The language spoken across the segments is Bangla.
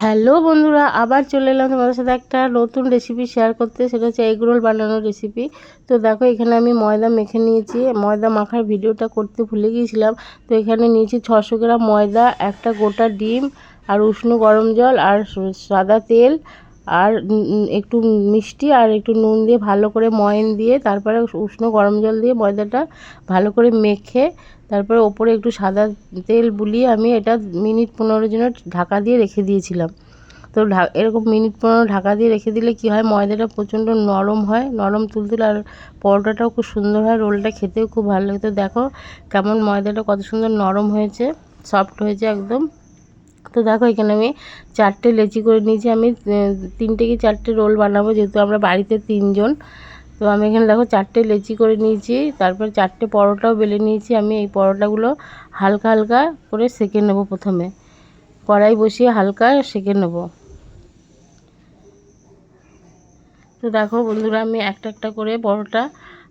হ্যালো বন্ধুরা, আবার চলে এলাম তোমাদের সাথে একটা নতুন রেসিপি শেয়ার করতে। সেটা হচ্ছে এগ রোল বানানোর রেসিপি তো দেখো, এখানে আমি ময়দা মেখে নিয়েছি। ময়দা মাখার ভিডিওটা করতে ভুলে গিয়েছিলাম। তো এখানে নিয়েছি ছশো গ্রাম ময়দা, একটা গোটা ডিম আর উষ্ণ গরম জল আর সাদা তেল আর একটু মিষ্টি আর একটু নুন দিয়ে ভালো করে ময়ন দিয়ে তারপরে উষ্ণ গরম জল দিয়ে ময়দাটা ভালো করে মেখে তারপরে ওপরে একটু সাদা তেল বুলিয়ে আমি এটা মিনিট পনেরো জন্য ঢাকা দিয়ে রেখে দিয়েছিলাম। তো এরকম মিনিট পনেরো ঢাকা দিয়ে রেখে দিলে কি হয়? ময়দাটা প্রচণ্ড নরম হয়। নরম তুলতুলে আর পরোটাটাও খুব সুন্দর হয়। রোলটা খেতেও খুব ভালো লাগে। তো দেখো কেমন ময়দাটা কত সুন্দর নরম হয়েছে সফট হয়েছে একদম। তো দেখো, এখানে আমি চারটে লেচি করে নিয়েছি। আমি তিনটে কি চারটে রোল বানাবো? যেহেতু আমরা বাড়িতে তিনজন। তো আমি এখানে দেখো, চারটে লেচি করে নিয়েছি। তারপর চারটে পরোটাও বেলে নিয়েছি। আমি এই পরোটাগুলো হালকা হালকা করে সেঁকে নেব প্রথমে। কড়াই বসিয়ে হালকা সেঁকে নেব। তো দেখো বন্ধুরা, আমি একটা একটা করে পরোটা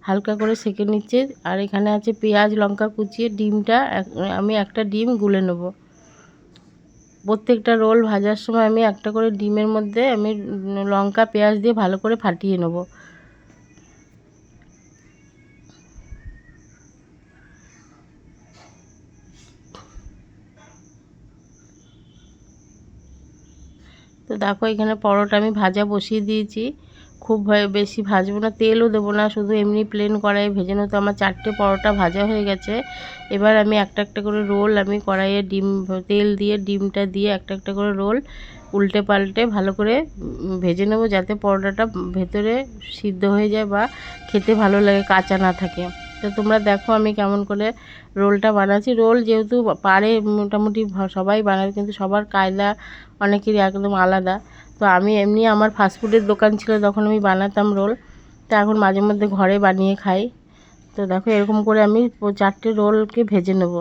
হালকা করে সেঁকে নিচ্ছি। আর এখানে আছে পেঁয়াজ, লঙ্কা কুচিয়ে ডিমটা। আমি একটা ডিম গুলে নেব। প্রত্যেকটা রোল ভাজার সময় আমি একটা করে ডিমের মধ্যে আমি লঙ্কা, পেঁয়াজ দিয়ে ভালো করে ফাটিয়ে নেব। তো দেখো এখানে পরোটা আমি ভাজা বসিয়ে দিয়েছি। খুব বেশি ভাজবো না, তেলও দেবো না, শুধু এমনি প্লেন কড়াইয়ে ভেজে তো আমার চারটে পরোটা ভাজা হয়ে গেছে। এবার আমি একটা একটা করে রোল আমি কড়াইয়ে ডিম, তেল দিয়ে, ডিমটা দিয়ে একটা একটা করে রোল উল্টে পাল্টে ভালো করে ভেজে নেব যাতে পরোটাটা ভেতরে সিদ্ধ হয়ে যায় বা খেতে ভালো লাগে, কাঁচা না থাকে। তো তোমরা দেখো আমি কেমন করে রোলটা বানাচ্ছি। রোল যেহেতু পারে মোটামুটি সবাই বানাবে, কিন্তু সবার কায়দা অনেকেরই একদম আলাদা। তো আমি এমনি আমার ফাস্টফুডের দোকান ছিল তখন আমি বানাতাম রোল, তা এখন মাঝে মধ্যে ঘরে বানিয়ে খাই। তো দেখো এরকম করে আমি চারটে রোলকে ভেজে নেব।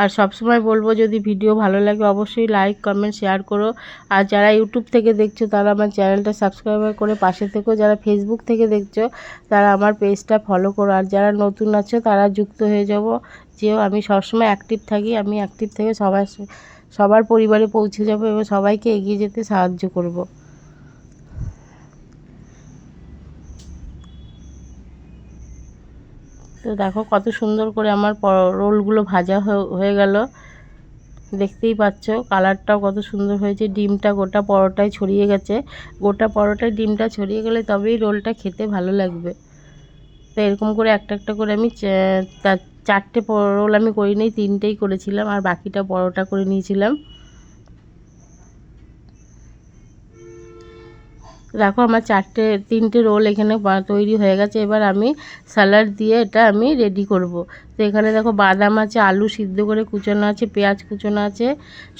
আর সবসময় বলব যদি ভিডিও ভালো লাগে অবশ্যই লাইক কমেন্ট শেয়ার করো। আর যারা ইউটিউব থেকে দেখছ, তারা আমার চ্যানেলটা সাবস্ক্রাইব করে পাশে থেকো। যারা ফেসবুক থেকে দেখছ, তারা আমার পেজটা ফলো করো। আর যারা নতুন আছো, তারা যুক্ত হয়ে যাব। যেও আমি সবসময় অ্যাক্টিভ থাকি, আমি অ্যাক্টিভ থেকে সবার সবার পরিবারে পৌঁছে যাব এবং সবাইকে এগিয়ে যেতে সাহায্য করব। তো দেখো কত সুন্দর করে আমার রোলগুলো ভাজা হয়ে গেল। দেখতেই পাচ্ছ কালারটাও কত সুন্দর হয়েছে। ডিমটা গোটা পরোটায় ছড়িয়ে গেছে। গোটা পরোটায় ডিমটা ছড়িয়ে গেলে তবেই রোলটা খেতে ভালো লাগবে। তো এরকম করে একটা একটা করে আমি চারটে রোল আমি করিনি তিনটেই করেছিলাম আর বাকিটা পরোটা করে নিয়েছিলাম। দেখো আমার চারটে, তিনটে রোল এখানে তৈরি হয়ে গেছে, এবার আমি স্যালাড দিয়ে এটা আমি রেডি করব। তো এখানে দেখো বাদাম আছে, আলু সিদ্ধ করে কুচানো আছে, পেঁয়াজ কুচানো আছে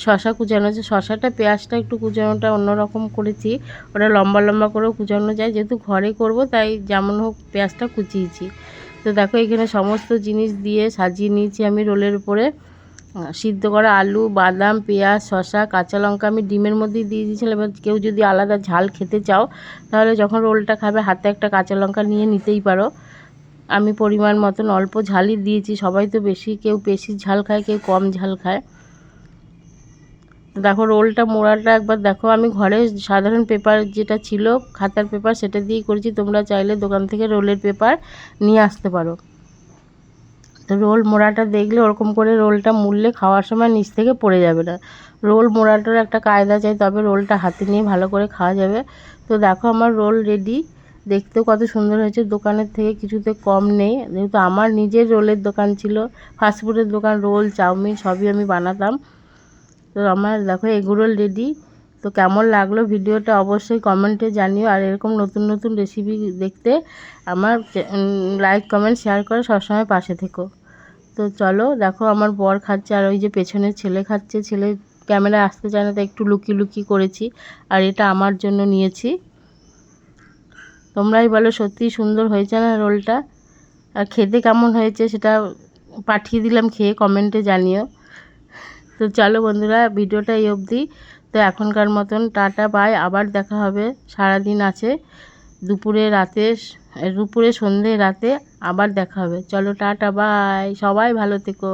শশা কুচানো আছে। শশাটা পেঁয়াজটা একটু কুচানোটা অন্যরকম করেছি, ওটা লম্বা লম্বা করেও কুচানো যায়। যেহেতু ঘরে করব, তাই যেমন হোক পেঁয়াজটা কুচিয়েছি। তো দেখো এখানে সমস্ত জিনিস দিয়ে সাজিয়ে নিয়েছি আমি রোলের উপরে। সিদ্ধ করা আলু, বাদাম, পেঁয়াজ, শসা, কাঁচা লঙ্কা আমি ডিমের মধ্যে দিয়ে দিয়েছিলাম। এবার কেউ যদি আলাদা ঝাল খেতে চাও, তাহলে যখন রোলটা খাবে, হাতে একটা কাঁচা লঙ্কা নিয়ে নিতেই পারো। আমি পরিমাণ মতন অল্প ঝালই দিয়েছি। সবাই তো বেশি, কেউ বেশি ঝাল খায়, কেউ কম ঝাল খায়। দেখো রোলটা মোড়াটা একবার দেখো। আমি ঘরে সাধারণ পেপার যেটা ছিল, খাতার পেপার সেটা দিয়েই করেছি। তোমরা চাইলে দোকান থেকে রোলের পেপার নিয়ে আসতে পারো। তো রোল মোড়াটা দেখলে ওরকম করে রোলটা মুড়লে খাওয়ার সময় নিচ থেকে পড়ে যাবে না। রোল মোড়াটার একটা কায়দা চাই, তবে রোলটা হাতে নিয়ে ভালো করে খাওয়া যাবে। তো দেখো আমার রোল রেডি দেখতেও কত সুন্দর হয়েছে। দোকানের থেকে কিছুতে কম নেই। যেহেতু আমার নিজের রোলের দোকান ছিল ফাস্টফুডের দোকান, রোল, চাউমিন সবই আমি বানাতাম। তো আমার দেখো এগরোল রেডি তো কেমন লাগল ভিডিওটা অবশ্যই কমেন্টে জানিও। আর এরকম নতুন নতুন রেসিপি দেখতে আমার লাইক কমেন্ট শেয়ার করে সবসময় পাশে থেকো। তো চলো, দেখো আমার বর খাচ্ছে আর ওই যে পেছনে ছেলে খাচ্ছে। ছেলে ক্যামেরায় আসতে চায় না তো একটু লুকি লুকি করেছি। আর এটা আমার জন্য নিয়েছি। তোমরাই বলো, সত্যিই সুন্দর হয়েছে না রোলটা? আর খেতে কেমন হয়েছে সেটা পাঠিয়ে দিলাম, খেয়ে কমেন্টে জানিও। তো চলো বন্ধুরা, ভিডিওটা এই অবধি। তো এখনকার মতন টাটা, বাই। আবার দেখা হবে। সারাদিন আছে। দুপুরে, রাতে, দুপুরে সন্ধে, রাতে আবার দেখা হবে। চলো টাটা, বাই। সবাই ভালো থেকো।